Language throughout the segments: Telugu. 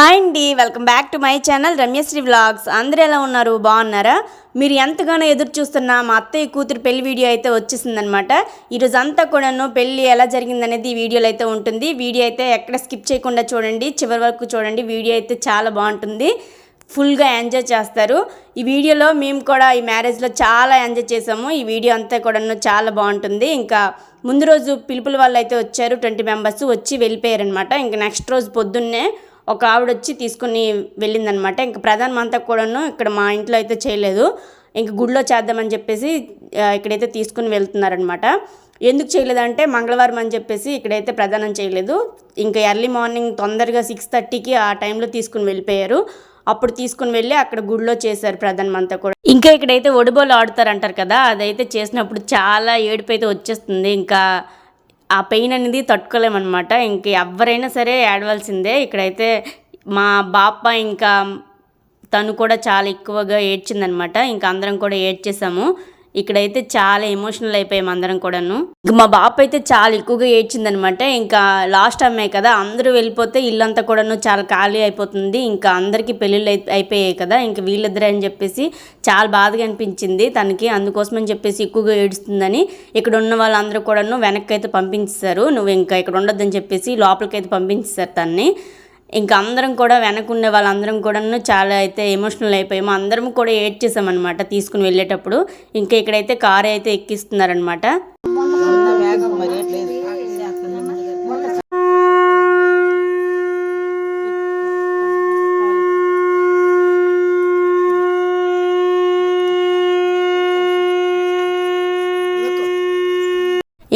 హాయ్ అండి welcome back to my channel Ramyasri vlogs. అందరూ ఎలా ఉన్నారు? బాగున్నారా? మీరు ఎంతగానో ఎదురు చూస్తున్న మా అత్తయ్య కూతురు పెళ్ళి వీడియో అయితే వచ్చేసిందనమాట ఈరోజు అంతా కూడాను పెళ్ళి ఎలా జరిగిందనేది ఈ వీడియోలో అయితే ఉంటుంది. వీడియో అయితే ఎక్కడ స్కిప్ చేయకుండా చూడండి. చివరి వరకు చూడండి. వీడియో అయితే చాలా బాగుంటుంది. ఫుల్గా ఎంజాయ్ చేస్తారు. ఈ వీడియోలో మేము కూడా ఈ మ్యారేజ్లో చాలా ఎంజాయ్ చేసాము. ఈ వీడియో అంతా కూడాను చాలా బాగుంటుంది. ఇంకా ముందు రోజు పిలుపుల వాళ్ళు అయితే వచ్చారు. ట్వంటీ మెంబర్స్ వచ్చి వెళ్ళిపోయారనమాట ఇంకా నెక్స్ట్ రోజు పొద్దున్నే ఒక ఆవిడ వచ్చి తీసుకుని వెళ్ళిందనమాట. ఇంకా ప్రధానం అంతా కూడాను ఇక్కడ మా ఇంట్లో అయితే చేయలేదు. ఇంక గుడిలో చేద్దామని చెప్పేసి ఇక్కడైతే తీసుకుని వెళ్తున్నారనమాట. ఎందుకు చేయలేదంటే మంగళవారం అని చెప్పేసి ఇక్కడైతే ప్రధానం చేయలేదు. ఇంకా ఎర్లీ మార్నింగ్ తొందరగా సిక్స్ థర్టీకి ఆ టైంలో తీసుకుని వెళ్ళిపోయారు. అప్పుడు తీసుకుని వెళ్ళి అక్కడ గుడిలో చేశారు ప్రధానం అంతా కూడా. ఇంకా ఇక్కడైతే ఒడిబోలు ఆడుతారంటారు కదా అదైతే చేసినప్పుడు చాలా ఏడుపు అయితే వచ్చేస్తుంది. ఇంకా ఆ పెయిన్ అనేది తట్టుకోలేమన్నమాట. ఇంక ఎవరైనా సరే ఏడవలసిందే ఇక్కడైతే మా బాప ఇంకా తను కూడా చాలా ఎక్కువగా ఏడ్చిందనమాట ఇంకా అందరం కూడా ఏడ్చేసాము. ఇక్కడైతే చాలా ఎమోషనల్ అయిపోయాము అందరం కూడాను. ఇంక మా బాప అయితే చాలా ఎక్కువగా ఏడ్చిందనమాట. ఇంకా లాస్ట్ అమ్మాయి కదా అందరూ వెళ్ళిపోతే ఇల్లంతా కూడాను చాలా ఖాళీ అయిపోతుంది. ఇంకా అందరికీ పెళ్ళిళ్ళు అయిపోయాయి కదా ఇంకా వీళ్ళిద్దరే అని చెప్పేసి చాలా బాధగా అనిపించింది తనకి. అందుకోసమని చెప్పేసి ఎక్కువగా ఏడుస్తుందని ఇక్కడ ఉన్న వాళ్ళందరూ కూడాను వెనక్కి అయితే పంపించేశారు. నువ్వు ఇంకా ఇక్కడ ఉండొద్దని చెప్పేసి లోపలికి అయితే పంపించేశారు తన్ని. ఇంకా అందరం కూడా వెనకుండే వాళ్ళందరం కూడాను చాలా అయితే ఎమోషనల్ అయిపోయాము. అందరం కూడా ఏడ్చేసామన్నమాట తీసుకుని వెళ్ళేటప్పుడు. ఇంకా ఇక్కడైతే కారు అయితే ఎక్కిస్తున్నారనమాట వేగం మరి లేదు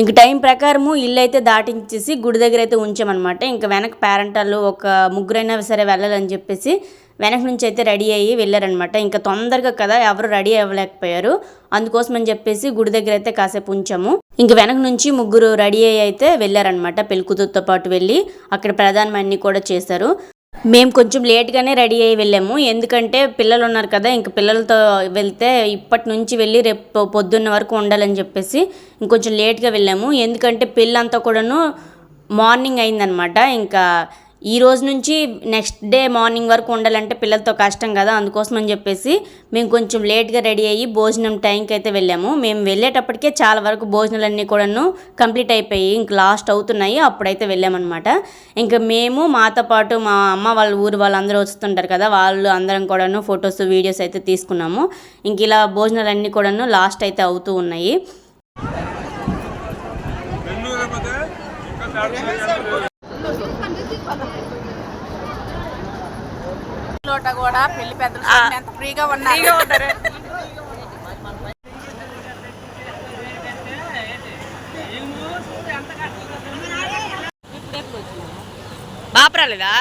ఇంక టైం ప్రకారము ఇల్లు అయితే దాటించేసి గుడి దగ్గర అయితే ఉంచామన్నమాట. ఇంకా వెనక పేరెంటాలు ఒక ముగ్గురైనా సరే వెళ్ళాలని చెప్పేసి వెనక నుంచి అయితే రెడీ అయ్యి వెళ్ళారనమాట ఇంకా తొందరగా కదా ఎవరు రెడీ అవ్వలేకపోయారు. అందుకోసం అని చెప్పేసి గుడి దగ్గర అయితే కాసేపు ఉంచాము. ఇంక వెనక నుంచి ముగ్గురు రెడీ అయ్యి అయితే వెళ్ళారనమాట పెళ్ళికూతురుతో పాటు వెళ్ళి అక్కడ ప్రధానమన్నీ కూడా చేశారు. మేము కొంచెం లేట్గానే రెడీ అయ్యి వెళ్ళాము. ఎందుకంటే పిల్లలు ఉన్నారు కదా ఇంక పిల్లలతో వెళ్తే ఇప్పటి నుంచి వెళ్ళి రేపు పొద్దున్న వరకు ఉండాలని చెప్పేసి ఇంకొంచెం లేట్గా వెళ్ళాము. ఎందుకంటే పిల్లంతా కూడాను మార్నింగ్ అయిందనమాట. ఇంకా ఈ రోజు నుంచి నెక్స్ట్ డే మార్నింగ్ వరకు ఉండాలంటే పిల్లలతో కష్టం కదా అందుకోసం అని చెప్పేసి మేము కొంచెం లేట్గా రెడీ అయ్యి భోజనం టైంకి అయితే వెళ్ళాము. మేము వెళ్ళేటప్పటికే చాలా వరకు భోజనాలన్నీ కూడాను కంప్లీట్ అయిపోయి ఇంక లాస్ట్ అవుతున్నాయి అప్పుడైతే వెళ్ళామన్నమాట. ఇంకా మేము మాతో పాటు మా అమ్మ వాళ్ళ ఊరు వాళ్ళందరూ వస్తుంటారు కదా వాళ్ళు అందరం కూడాను ఫొటోస్ వీడియోస్ అయితే తీసుకున్నాము. ఇంక ఇలా భోజనాలన్నీ కూడాను లాస్ట్ అయితే అవుతూ ఉన్నాయి. లోట కూడా పెళ్ళి పెద్దలు ఎంత ఫ్రీగా ఉన్నారు. బాపరాలేదా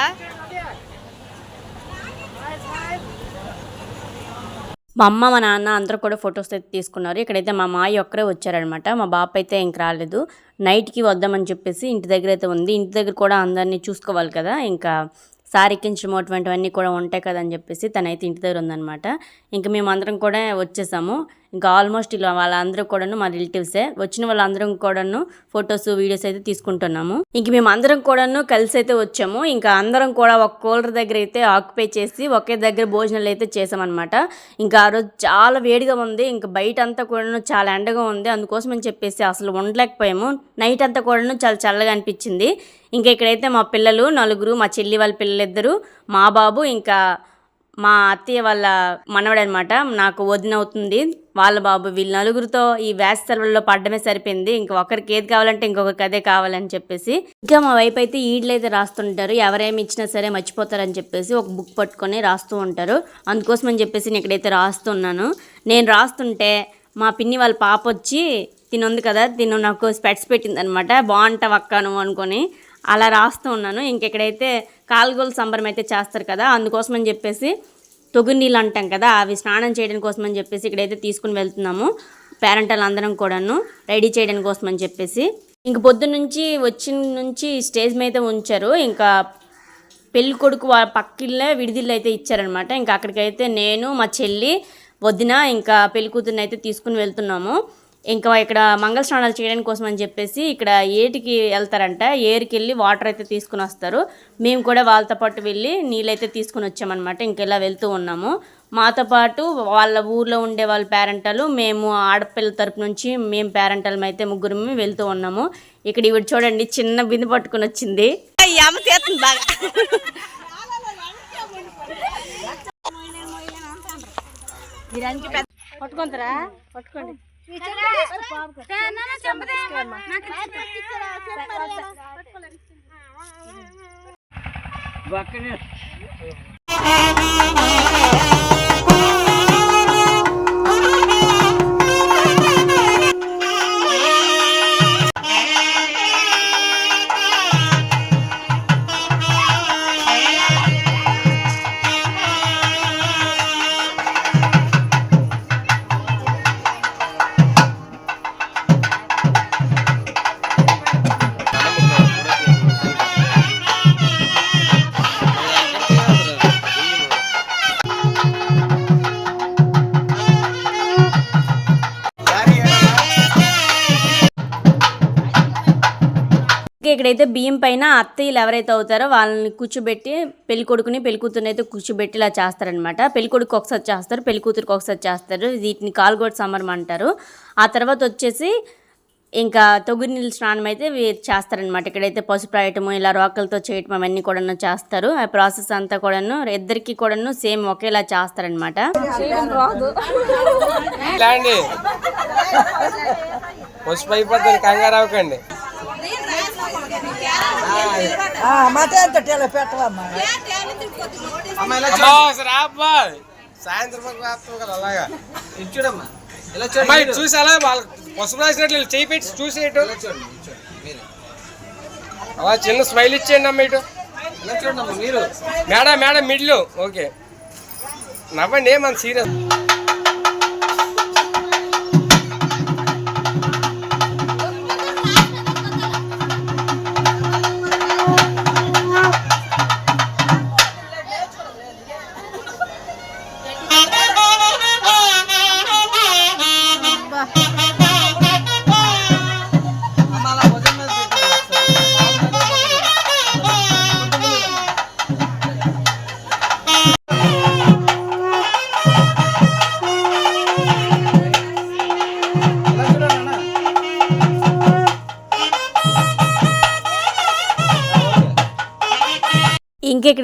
మా అమ్మ మా నాన్న అందరూ కూడా ఫొటోస్ అయితే తీసుకున్నారు. ఇక్కడైతే మా మాయ ఒక్కరే వచ్చారనమాట మా బాప అయితే ఇంక రాలేదు. నైట్కి వద్దామని చెప్పేసి ఇంటి దగ్గర అయితే ఉంది. ఇంటి దగ్గర కూడా అందరినీ చూసుకోవాలి కదా. ఇంకా సార్ అటువంటివన్నీ కూడా ఉంటాయి కదా అని చెప్పేసి తనైతే ఇంటి దగ్గర ఉందన్నమాట. ఇంక మేము అందరం కూడా వచ్చేసాము. ఇంకా ఆల్మోస్ట్ ఇలా వాళ్ళందరూ కూడాను మా రిలేటివ్సే వచ్చిన వాళ్ళందరం కూడాను ఫొటోస్ వీడియోస్ అయితే తీసుకుంటున్నాము. ఇంక మేము అందరం కూడాను కలిసి అయితే వచ్చాము. ఇంకా అందరం కూడా ఒక కూలర్ దగ్గర అయితే ఆక్యుపై చేసి ఒకే దగ్గర భోజనాలు అయితే చేసామన్నమాట. ఇంకా ఆ రోజు చాలా వేడిగా ఉంది. ఇంకా బయట అంతా కూడాను చాలా ఎండగా ఉంది. అందుకోసం అని చెప్పేసి అసలు ఉండలేకపోయాము. నైట్ అంతా కూడాను చాలా చల్లగా అనిపించింది. ఇంకా ఇక్కడైతే మా పిల్లలు నలుగురు మా చెల్లి వాళ్ళ పిల్లలిద్దరు మా బాబు ఇంకా మా అత్తయ్య వాళ్ళ మనవడనమాట నాకు వదిన అవుతుంది. వాళ్ళ బాబు వీళ్ళ నలుగురితో ఈ వేస సెలవుల్లో పడ్డమే సరిపోయింది. ఇంకొకరికి ఏది కావాలంటే ఇంకొకరికి అదే కావాలని చెప్పేసి ఇంకా మా వైపు అయితే ఈడ్లు అయితే రాస్తుంటారు. ఎవరేమి ఇచ్చినా సరే మర్చిపోతారని చెప్పేసి ఒక బుక్ పట్టుకొని రాస్తూ ఉంటారు. అందుకోసం అని చెప్పేసి నేను ఇక్కడైతే రాస్తున్నాను. నేను రాస్తుంటే మా పిన్ని వాళ్ళ పాప వచ్చి తినుంది కదా తిను నాకు స్పెట్స్ పెట్టింది అనమాట బాగుంటావు అక్క నువ్వు అనుకొని అలా రాస్తూ ఉన్నాను. ఇంకెక్కడైతే కాల్గోలు సంబరం అయితే చేస్తారు కదా అందుకోసం అని చెప్పేసి తొగురు నీళ్ళు అంటాం కదా అవి స్నానం చేయడం కోసం అని చెప్పేసి ఇక్కడైతే తీసుకుని వెళ్తున్నాము. పేరెంటల్ అందరం కూడాను రెడీ చేయడం కోసం అని చెప్పేసి. ఇంక పొద్దు నుంచి వచ్చిన నుంచి స్టేజ్ మీద ఉంచారు. ఇంకా పెళ్ళి కొడుకు వాళ్ళ పక్కిళ్ళే విడిదిళ్ళు అయితే ఇచ్చారనమాట ఇంకా అక్కడికైతే నేను మా చెల్లి వదిన ఇంకా పెళ్ళి కూతురుని అయితే తీసుకుని వెళ్తున్నాము. ఇంకా ఇక్కడ మంగళ స్నానాలు చేయడానికి కోసం అని చెప్పేసి ఇక్కడ ఏటికి వెళ్తారంట? ఏరికి వెళ్ళి వాటర్ అయితే తీసుకుని వస్తారు. మేము కూడా వాళ్ళతో పాటు వెళ్ళి నీళ్ళైతే తీసుకుని వచ్చామన్నమాట. ఇంకెలా వెళ్తూ ఉన్నాము. మాతో పాటు వాళ్ళ ఊర్లో ఉండే వాళ్ళ పేరెంటాలు మేము ఆడపిల్ల తరపు నుంచి మేము పేరెంటాలం అయితే ముగ్గురు వెళ్తూ ఉన్నాము. ఇక్కడ ఇవి చూడండి చిన్న బిందు పట్టుకుని వచ్చింది. బాగా. పట్టుకుంటారా పట్టుకోండి. ఇంకా ఇక్కడైతే బియ్యం పైన అత్తయ్యలు ఎవరైతే అవుతారో వాళ్ళని కూర్చోబెట్టి పెళ్ళి కొడుకుని పెళ్ళి కూతురుని అయితే కూర్చోబెట్టి ఇలా చేస్తారనమాట పెళ్ళి కొడుకు ఒకసారి చేస్తారు పెళ్ళి కూతురికి ఒకసారి చేస్తారు. వీటిని కాల్గోట్ సమరం అంటారు. ఆ తర్వాత వచ్చేసి ఇంకా తొగురి నీళ్ళ స్నానం అయితే వీ- చేస్తారనమాట ఇక్కడైతే పసుపు రాయటము ఇలా రోకలతో చేయటం అవన్నీ కూడాను చేస్తారు. ఆ ప్రాసెస్ అంతా కూడాను ఇద్దరికి కూడాను సేమ్ ఒకేలా చేస్తారనమాట పసుపు అయిపోతుంది కంగారు అవ్వకండి. మతే అంత టేలో పెట్టవమ్మా. సాయంత్రం చూసి అలా వాళ్ళ పసుపు రాసినట్లు చేయి పెట్టి చూసేయటం అలా చిన్న స్మైల్ ఇచ్చేయండి అమ్మ ఇటు. మీరు. మేడం మేడం మిడ్లు. ఓకే. నవ్వండి ఏమన్నా సీరియస్.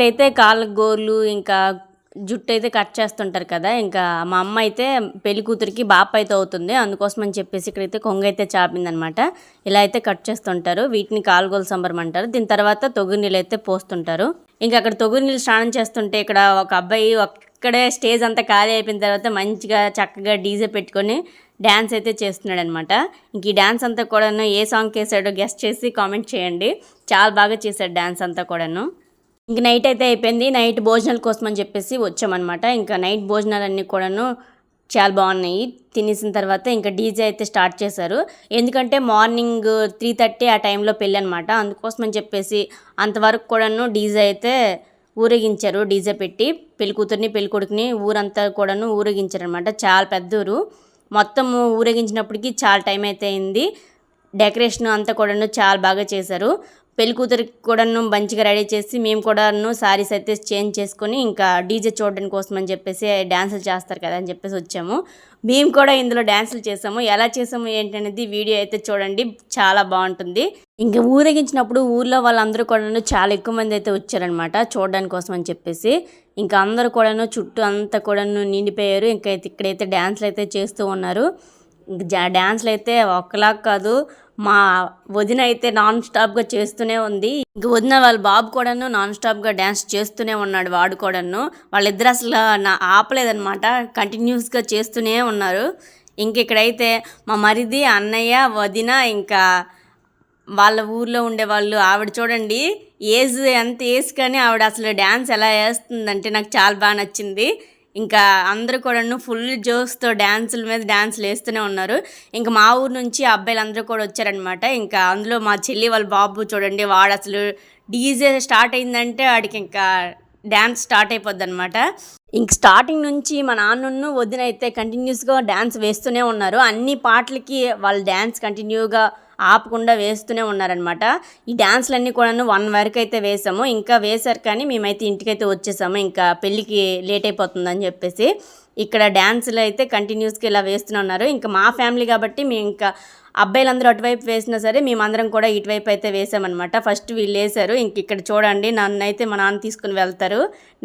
ఇక్కడైతే కాళ్ళ గోర్లు ఇంకా జుట్టు అయితే కట్ చేస్తుంటారు కదా ఇంకా మా అమ్మ అయితే పెళ్ళి కూతురికి బాప అయితే అవుతుంది అందుకోసం అని చెప్పేసి ఇక్కడైతే కొంగ అయితే చాపిందనమాట. ఇలా అయితే కట్ చేస్తుంటారు వీటిని కాలుగోలు సంబరం అంటారు దీని తర్వాత తొగురు నీళ్ళు అయితే పోస్తుంటారు. ఇంకా అక్కడ తొగురు నీళ్ళు స్నానం చేస్తుంటే ఇక్కడ ఒక అబ్బాయి అక్కడే స్టేజ్ అంతా ఖాళీ అయిపోయిన తర్వాత మంచిగా చక్కగా డీజే పెట్టుకొని డ్యాన్స్ అయితే చేస్తున్నాడు అనమాట ఇంక ఈ డ్యాన్స్ అంతా కూడాను ఏ సాంగ్ వేసాడో గెస్ట్ చేసి కామెంట్ చేయండి. చాలా బాగా చేశాడు డ్యాన్స్ అంతా కూడాను. ఇంక నైట్ అయితే అయిపోయింది. నైట్ భోజనాల కోసం అని చెప్పేసి వచ్చామన్నమాట. ఇంకా నైట్ భోజనాలన్నీ కూడాను చాలా బాగున్నాయి. తినేసిన తర్వాత ఇంకా డీజే అయితే స్టార్ట్ చేశారు. ఎందుకంటే మార్నింగ్ త్రీ థర్టీ ఆ టైంలో పెళ్ళి అనమాట అందుకోసం అని చెప్పేసి అంతవరకు కూడాను డీజే అయితే ఊరేగించారు. డీజే పెట్టి పెళ్ళి కూతుర్ని పెళ్ళి కొడుకుని ఊరంతా కూడాను ఊరేగించారు అనమాట చాలా పెద్ద ఊరు. మొత్తం ఊరేగించినప్పటికీ చాలా టైం అయితే అయింది. డెకరేషన్ అంతా కూడాను చాలా బాగా చేశారు. పెళ్ళి కూతురికి కూడాను మంచిగా రెడీ చేసి మేము కూడాను సారీస్ అయితే చేంజ్ చేసుకొని ఇంకా డీజే చూడడం కోసం అని చెప్పేసి డ్యాన్సులు చేస్తారు కదా అని చెప్పేసి వచ్చాము. మేము కూడా ఇందులో డ్యాన్సులు చేసాము. ఎలా చేసాము ఏంటనేది వీడియో అయితే చూడండి. చాలా బాగుంటుంది. ఇంకా ఊరేగించినప్పుడు ఊర్లో వాళ్ళందరూ కూడాను చాలా ఎక్కువ మంది అయితే వచ్చారనమాట చూడడానికి కోసం అని చెప్పేసి. ఇంకా అందరూ కూడాను చుట్టూ అంతా కూడాను నిండిపోయారు. ఇంకా అయితే ఇక్కడైతే డ్యాన్సులు అయితే చేస్తూ ఉన్నారు. జా- డ్యాన్స్లు అయితే ఒక్కలా కాదు. మా వదిన అయితే నాన్ స్టాప్గా చేస్తూనే ఉంది. ఇంక వదిన వాళ్ళ బాబు కూడాను నాన్ స్టాప్గా డ్యాన్స్ చేస్తూనే ఉన్నాడు వాడు కూడాను. వాళ్ళిద్దరు అసలు నా ఆపలేదనమాట కంటిన్యూస్గా చేస్తూనే ఉన్నారు. ఇంక ఇక్కడైతే మా మరిది అన్నయ్య వదిన ఇంకా వాళ్ళ ఊర్లో ఉండే వాళ్ళు ఆవిడ చూడండి ఏజ్ ఎంత ఏజ్ కానీ ఆవిడ అసలు డ్యాన్స్ ఎలా వేస్తుందంటే నాకు చాలా బాగా నచ్చింది. ఇంకా అందరూ కూడాను ఫుల్ జోస్తో డ్యాన్సుల మీద డ్యాన్సులు వేస్తూనే ఉన్నారు. ఇంకా మా ఊరు నుంచి అబ్బాయిలు అందరూ కూడా వచ్చారనమాట ఇంకా అందులో మా చెల్లి వాళ్ళ బాబు చూడండి వాడు అసలు డీజే స్టార్ట్ అయిందంటే వాడికి ఇంకా డ్యాన్స్ స్టార్ట్ అయిపోద్ది అనమాట ఇంక స్టార్టింగ్ నుంచి మా నాన్నను వదిన అయితే కంటిన్యూస్గా డ్యాన్స్ వేస్తూనే ఉన్నారు. అన్ని పాటలకి వాళ్ళు డ్యాన్స్ కంటిన్యూగా ఆపకుండా వేస్తూనే ఉన్నారనమాట ఈ డ్యాన్స్లన్నీ కూడాను వన్ వరకు అయితే వేసాము. ఇంకా వేశారు కానీ మేమైతే ఇంటికైతే వచ్చేసాము. ఇంకా పెళ్ళికి లేట్ అయిపోతుందని చెప్పేసి. ఇక్కడ డ్యాన్సులు అయితే కంటిన్యూస్గా ఇలా వేస్తూనే ఉన్నారు. ఇంకా మా ఫ్యామిలీ కాబట్టి మేము ఇంకా అబ్బాయిలందరూ అటువైపు వేసినా సరే మేమందరం కూడా ఇటువైపు అయితే వేసామన్నమాట. ఫస్ట్ వీళ్ళు వేశారు. ఇంక ఇక్కడ చూడండి నన్ను అయితే మా నాన్న తీసుకుని వెళ్తారు.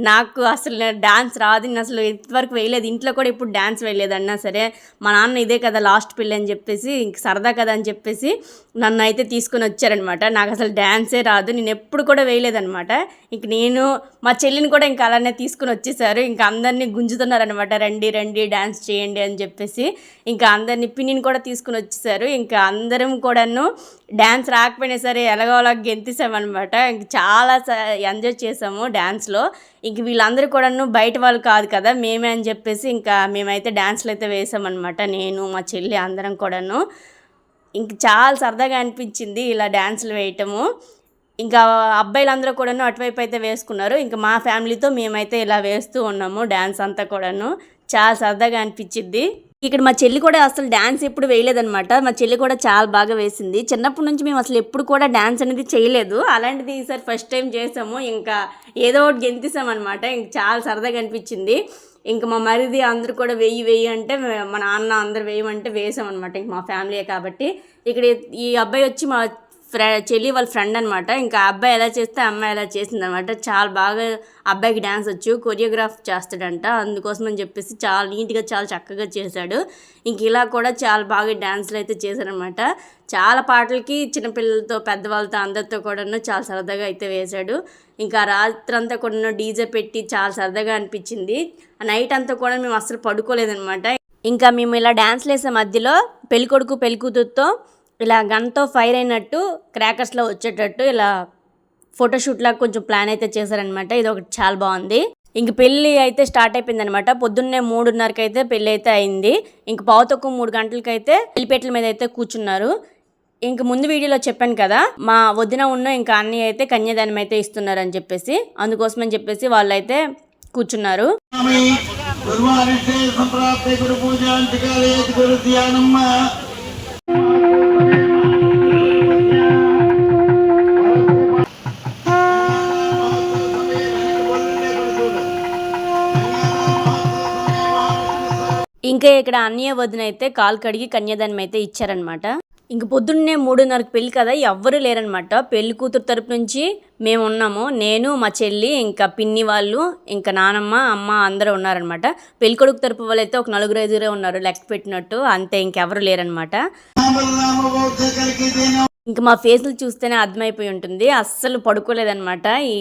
నాకు అసలు డ్యాన్స్ రాదు. నేను అసలు ఇంతవరకు వేయలేదు. ఇంట్లో కూడా ఇప్పుడు డ్యాన్స్ వేయలేదు అన్నా సరే మా నాన్న ఇదే కదా లాస్ట్ పిల్లి అని చెప్పేసి ఇంక సరదా కదా అని చెప్పేసి నన్ను అయితే తీసుకుని వచ్చారనమాట నాకు అసలు డ్యాన్సే రాదు. నేను ఎప్పుడు కూడా వేయలేదనమాట ఇంక నేను మా చెల్లిని కూడా ఇంకా అలానే తీసుకుని వచ్చేసారు. ఇంకా అందరినీ గుంజుతున్నారనమాట రండి రండి డ్యాన్స్ చేయండి అని చెప్పేసి ఇంకా అందరినీ పిన్నిని కూడా తీసుకుని వచ్చేసారు. ఇంక ఇంకా అందరం కూడాను డ్యాన్స్ రాకపోయినా సరే ఎలాగోలా గెంతేసామన్నమాట. ఇంక చాలా ఎంజాయ్ చేసాము డ్యాన్స్లో ఇంక వీళ్ళందరూ కూడాను బయట వాళ్ళు కాదు కదా మేమే అని చెప్పేసి ఇంకా మేమైతే డ్యాన్స్లు అయితే వేసామన్నమాట నేను మా చెల్లి అందరం కూడాను. ఇంక చాలా సరదాగా అనిపించింది ఇలా డ్యాన్సులు వేయటము. ఇంకా అబ్బాయిలందరూ కూడాను అటువైపు అయితే వేసుకున్నారు. ఇంకా మా ఫ్యామిలీతో మేమైతే ఇలా వేస్తూ ఉన్నాము డ్యాన్స్ అంతా కూడాను. చాలా సరదాగా అనిపించింది ఇక్కడ మా చెల్లి కూడా అసలు డ్యాన్స్ ఎప్పుడు వేయలేదనమాట మా చెల్లి కూడా చాలా బాగా వేసింది. చిన్నప్పటి నుంచి మేము అసలు ఎప్పుడు కూడా డ్యాన్స్ అనేది చేయలేదు. అలాంటిది ఈసారి ఫస్ట్ టైం చేసాము. ఇంకా ఏదో ఒకటి గెంతేసామన్నమాట. ఇంక చాలా సరదాగా అనిపించింది. ఇంకా మా మరిది అందరూ కూడా వెయ్యి వెయ్యి అంటే మా నాన్న అందరు వేయమంటే వేసామన్నమాట. ఇంక మా ఫ్యామిలీయే కాబట్టి. ఇక్కడ ఈ అబ్బాయి వచ్చి మా ఫ్రె చెల్లి వాళ్ళ ఫ్రెండ్ అనమాట ఇంకా అబ్బాయి ఎలా చేస్తే అమ్మాయి ఎలా చేసింది అనమాట చాలా బాగా అబ్బాయికి డ్యాన్స్ వచ్చు కొరియోగ్రాఫ్ చేస్తాడంట. అందుకోసం అని చెప్పేసి చాలా నీట్గా చాలా చక్కగా చేశాడు. ఇంక ఇలా కూడా చాలా బాగా డ్యాన్స్లు అయితే చేశారనమాట చాలా పాటలకి చిన్నపిల్లలతో పెద్దవాళ్ళతో అందరితో కూడాను చాలా సరదాగా అయితే వేశాడు. ఇంకా రాత్రి అంతా కూడా డీజే పెట్టి చాలా సరదాగా అనిపించింది. ఆ నైట్ అంతా కూడా మేము అస్సలు పడుకోలేదనమాట ఇంకా మేము ఇలా డ్యాన్స్లు వేసే మధ్యలో పెళ్ళికొడుకు పెళ్ళికూతురుతో ఇలా గన్తో ఫైర్ అయినట్టు క్రాకర్స్లో వచ్చేటట్టు ఇలా ఫోటోషూట్ లాగా కొంచెం ప్లాన్ అయితే చేశారనమాట ఇది ఒకటి చాలా బాగుంది. ఇంక పెళ్ళి అయితే స్టార్ట్ అయిపోయింది అనమాట పొద్దున్నే మూడున్నరకి అయితే పెళ్ళి అయితే అయింది. ఇంక పావుతొక్కు మూడు గంటలకైతే పెళ్ళిపేటల మీద అయితే కూర్చున్నారు. ఇంక ముందు వీడియోలో చెప్పాను కదా మా వదిన ఉన్న ఇంకా అన్నయ్య అయితే కన్యాదానం అయితే ఇస్తున్నారు అని చెప్పేసి. అందుకోసమని చెప్పేసి వాళ్ళైతే కూర్చున్నారు. ఇంకా ఇక్కడ అన్నయ్య వదిన అయితే కాలు కడిగి కన్యాదానం అయితే ఇచ్చారనమాట ఇంక పొద్దున్నే మూడున్నరకు పెళ్ళి కదా ఎవ్వరూ లేరనమాట పెళ్ళి కూతురు తరపు నుంచి మేము ఉన్నాము నేను మా చెల్లి ఇంకా పిన్ని వాళ్ళు ఇంకా నానమ్మ అమ్మ అందరూ ఉన్నారనమాట పెళ్ళి కొడుకు తరపు వాళ్ళు అయితే ఒక నలుగురు ఐదుగురే ఉన్నారు లెక్క పెట్టినట్టు అంతే ఇంకెవరు లేరనమాట ఇంకా మా ఫేస్లు చూస్తేనే అర్థమైపోయి ఉంటుంది అస్సలు పడుకోలేదన్నమాట. ఈ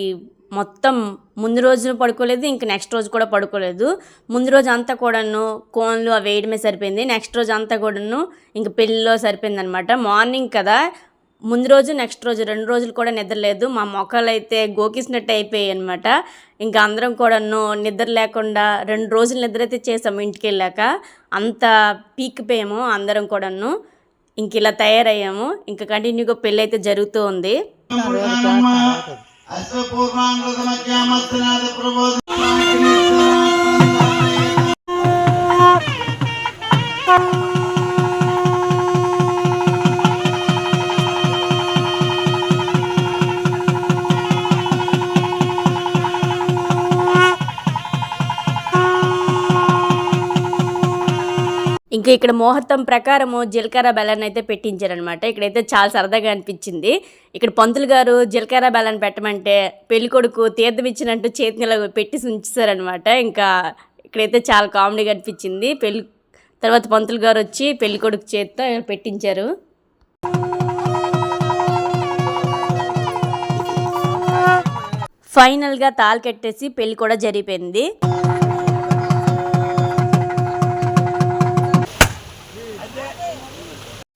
మొత్తం ముందు రోజు పడుకోలేదు ఇంక నెక్స్ట్ రోజు కూడా పడుకోలేదు. ముందు రోజు అంతా కూడాను కోన్లు అవి వేయడమే సరిపోయింది. నెక్స్ట్ రోజు అంతా కూడాను ఇంక పెళ్ళిలో సరిపోయింది అనమాట మార్నింగ్ కదా ముందు రోజు నెక్స్ట్ రోజు రెండు రోజులు కూడా నిద్రలేదు మా మొక్కలు అయితే గోకిసినట్టు అయిపోయాయి అనమాట ఇంకా అందరం కూడాను నిద్ర లేకుండా రెండు రోజులు నిద్ర అయితే చేసాము ఇంటికి వెళ్ళాక. అంత పీక్కిపోయాము అందరం కూడాను. ఇంక ఇలా తయారయ్యాము. ఇంకా కంటిన్యూగా పెళ్ళి అయితే జరుగుతూ ఉంది. పురాణమ్మ అశ్వపూర్వాంగ మధ్యామస్నాథ ప్రబోధ ఇంకా ఇక్కడ ముహూర్తం ప్రకారము జీలకర్ర బెల్లాన్ని అయితే పెట్టించారనమాట ఇక్కడైతే చాలా సరదాగా అనిపించింది. ఇక్కడ పంతులు గారు జీలకర్ర బెల్లాన్ని పెట్టమంటే పెళ్ళి కొడుకు తీర్థం ఇచ్చినట్టు చేతిని ఇలా పెట్టి ఉంచారనమాట ఇంకా ఇక్కడైతే చాలా కామెడీగా అనిపించింది. పెళ్ళి తర్వాత పంతులు గారు వచ్చి పెళ్ళి కొడుకు చేతితో పెట్టించారు. ఫైనల్గా తాళి కట్టేసి పెళ్ళి కూడా జరిగిపోయింది.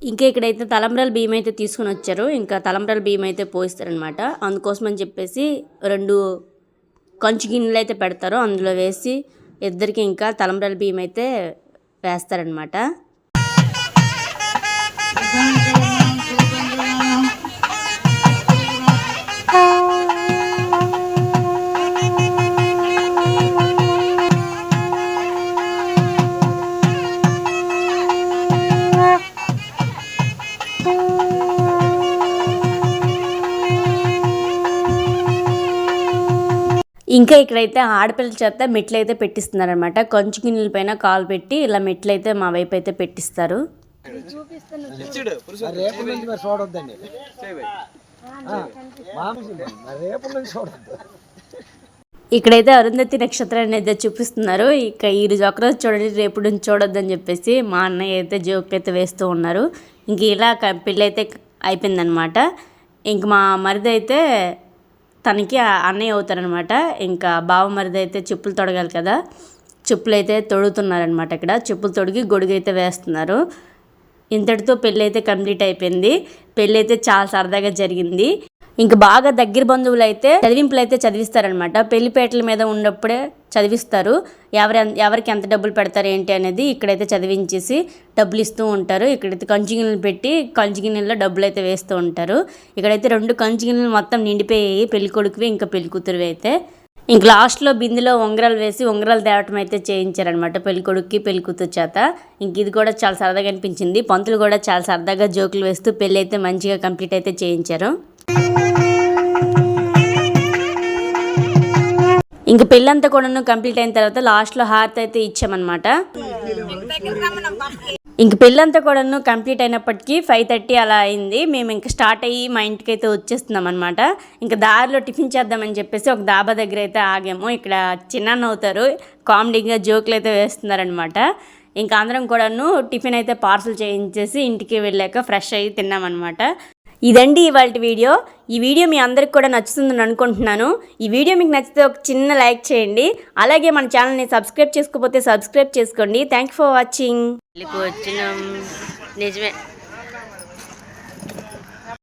ఇంకా ఇక్కడైతే తలంబ్రాల బియ్యం అయితే తీసుకుని వచ్చారు. ఇంకా తలంబ్రాల బియ్యం అయితే పోయిస్తారనమాట అందుకోసం అని చెప్పేసి రెండు కంచు గిన్నెలు అయితే పెడతారు. అందులో వేసి ఇద్దరికి ఇంకా తలంబ్రాల బియ్యం అయితే వేస్తారనమాట ఇంకా ఇక్కడైతే ఆడపిల్లల చేత మెట్లు అయితే పెట్టిస్తున్నారనమాట కొంచెం గిన్నెల పైన కాలు పెట్టి ఇలా మెట్లు అయితే మా వైపు అయితే పెట్టిస్తారు. చూడొద్దు. ఇక్కడైతే అరుంధతి నక్షత్రాన్ని అయితే చూపిస్తున్నారు. ఇక ఈ రోజు ఒకరోజు చూడండి రేపు నుంచి చూడొద్దని చెప్పేసి మా అన్నయ్య అయితే జోక్ అయితే వేస్తూ ఉన్నారు. ఇంక ఇలా పెళ్ళి అయితే అయిపోయిందనమాట ఇంక మా మరిది అయితే తనకి అన్నయ్య అవుతారనమాట. ఇంకా బావమరిది అయితే చెప్పులు తొడగాలి కదా. చెప్పులు అయితే తొడుగుతున్నారనమాట ఇక్కడ. చెప్పులు తొడిగి గొడుగు అయితే వేస్తున్నారు. ఇంతటితో పెళ్ళి అయితే కంప్లీట్ అయిపోయింది. పెళ్ళి అయితే చాలా సరదాగా జరిగింది. ఇంకా బాగా దగ్గర బంధువులు అయితే చదివింపులు అయితే చదివిస్తారనమాట పెళ్ళిపేటల మీద ఉన్నప్పుడే చదివిస్తారు. ఎవరి ఎవరికి ఎంత డబ్బులు పెడతారు ఏంటి అనేది ఇక్కడైతే చదివించేసి డబ్బులు ఇస్తూ ఉంటారు. ఇక్కడైతే కంచు గిన్నెలు పెట్టి కంచిగిన్నెల్లో డబ్బులు అయితే వేస్తూ ఉంటారు. ఇక్కడైతే రెండు కంచు గిన్నెలు మొత్తం నిండిపోయాయి. పెళ్ళి కొడుకువి ఇంకా పెళ్ళి కూతురువి అయితే ఇంక లాస్ట్లో బిందులో ఉంగరాలు వేసి ఉంగరాలు తేవటం అయితే చేయించారనమాట పెళ్ళి కొడుక్కి పెళ్ళి కూతురు చేత. ఇంక ఇది కూడా చాలా సరదాగా అనిపించింది. పంతులు కూడా చాలా సరదాగా జోకులు వేస్తూ పెళ్ళి అయితే మంచిగా కంప్లీట్ అయితే చేయించారు. ఇంక పెళ్ళంతా కూడాను కంప్లీట్ అయిన తర్వాత లాస్ట్లో హారతి అయితే ఇచ్చామన్నమాట. ఇంక పెళ్ళంతా కూడాను కంప్లీట్ అయినప్పటికీ ఫైవ్ థర్టీ అలా అయింది. మేము ఇంకా స్టార్ట్ అయ్యి మా ఇంటికి అయితే వచ్చేస్తున్నాం అనమాట ఇంకా దారిలో టిఫిన్ చేద్దామని చెప్పేసి ఒక దాబా దగ్గర అయితే ఆగాము. ఇక్కడ చిన్న అవుతారు. కామెడీగా జోకులు అయితే వేస్తున్నారనమాట ఇంకా అందరం కూడాను టిఫిన్ అయితే పార్సల్ చేయించేసి ఇంటికి వెళ్ళాక ఫ్రెష్ అయ్యి తిన్నామన్నమాట. ఇదండి ఇవాళ వీడియో. ఈ వీడియో మీ అందరికి కూడా నచ్చుతుందని అనుకుంటున్నాను. ఈ వీడియో మీకు నచ్చితే ఒక చిన్న లైక్ చేయండి. అలాగే మన ఛానల్ని సబ్స్క్రైబ్ చేసుకోకపోతే సబ్స్క్రైబ్ చేసుకోండి. Thank for watching. నిజమే.